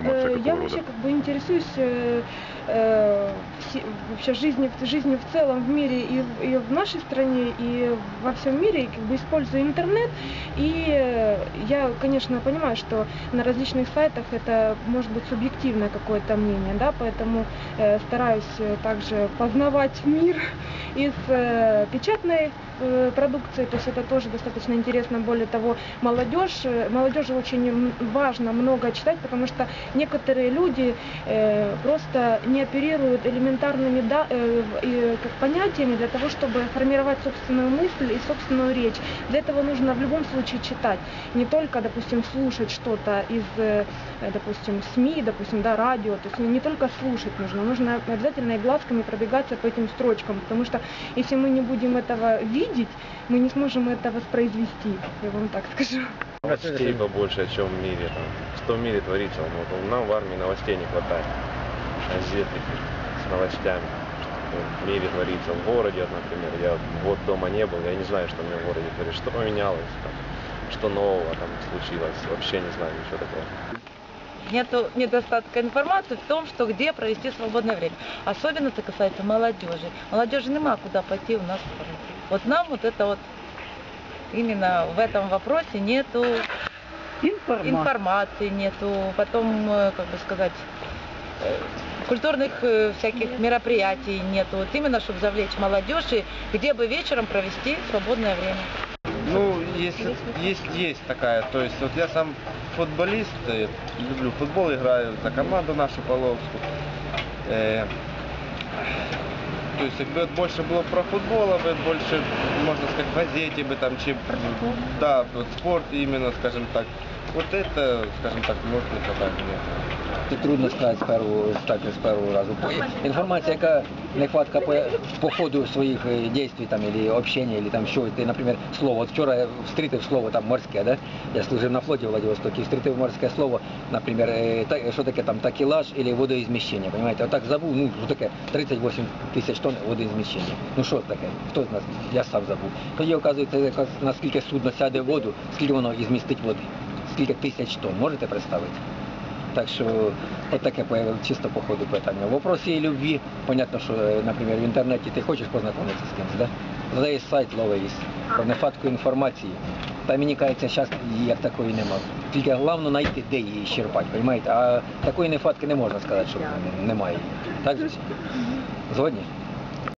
информация Э, какого Я рода? вообще как бы интересуюсь э, э, вообще жизнью, жизнью в целом в мире и в, и в нашей стране, и во всем мире, и как бы использую интернет. И э, я, конечно, понимаю, что на различных сайтах это может быть субъективное какое-то мнение, да, поэтому э, стараюсь э, также познавать мир из э, печатной э, продукции, то есть это тоже достаточно интересно. Более того, молодежь, э, молодежи очень важно много читать, потому что некоторые люди э, просто не оперируют элементарными да, э, и, как понятиями для того, чтобы формировать собственную мысль и собственную речь. Для этого нужно в любом случае читать, не только, допустим, слушать что-то из, э, э, допустим, СМИ, допустим, да, радио, то есть не только слушать нужно, нужно обязательно и глазками пробегаться по этим строчкам, потому что если мы не будем этого видеть, мы не сможем это воспроизвести, я вам так скажу. Новостей побольше, чем в мире. Там, что в мире творится. Вот, нам в армии новостей не хватает. Газет таких с новостями. Что в мире творится. В городе, например, я вот дома не был, я не знаю, что у меня в городе творится. Что поменялось, там, что нового там случилось. Вообще не знаю ничего такого. Нету недостатка информации в том, что где провести свободное время. Особенно это касается молодежи. Молодежи нема куда пойти у нас. в стране. Вот нам вот это вот именно в этом вопросе нету информации, нету, потом, э, как бы сказать, э, культурных э, всяких мероприятий нету. Вот именно, чтобы завлечь молодежь и где бы вечером провести свободное время. Ну, есть, есть, есть такая. То есть вот я сам футболист, э, люблю футбол, играю за команду нашу Половську. Е, то есть якби от більше було про футбол, аби більше, можна сказати, в газеті би там, чи да, от спорт іменно, скажімо так. Вот это, скажем так, может не хватать. Це трудно сказати з першого, так, з першого разу. Інформація, яка нехватка по, по ходу своїх е, дій, там, или общения, или там що, ти, наприклад, слово, от вчора я встрітив слово там морське, да? я служив на флоті в Владивостокі, встрітив морське слово, наприклад, е, та- що таке там такелаж или водоізміщення, понимаете? Отак забув, ну, що таке 38 тисяч тонн водоізміщення. Ну що це таке? Хто з нас? Я сам забув. Тоді, оказується, якраз наскільки судно сяде в воду, скільки воно ізмістить води. Скільки тисяч тонн, можете представити? Так що от таке чисто по ходу питання. В вопросі любві, понятно, що, е, наприклад, в інтернеті ти хочеш познайомитися з кимось, да? Задаєш сайт, ловиш про нехватку інформації. Та мені кажеться, зараз її як такої нема. Тільки головне знайти, де її щерпати, розумієте? А такої нехватки не можна сказати, що немає. Так? Згодні?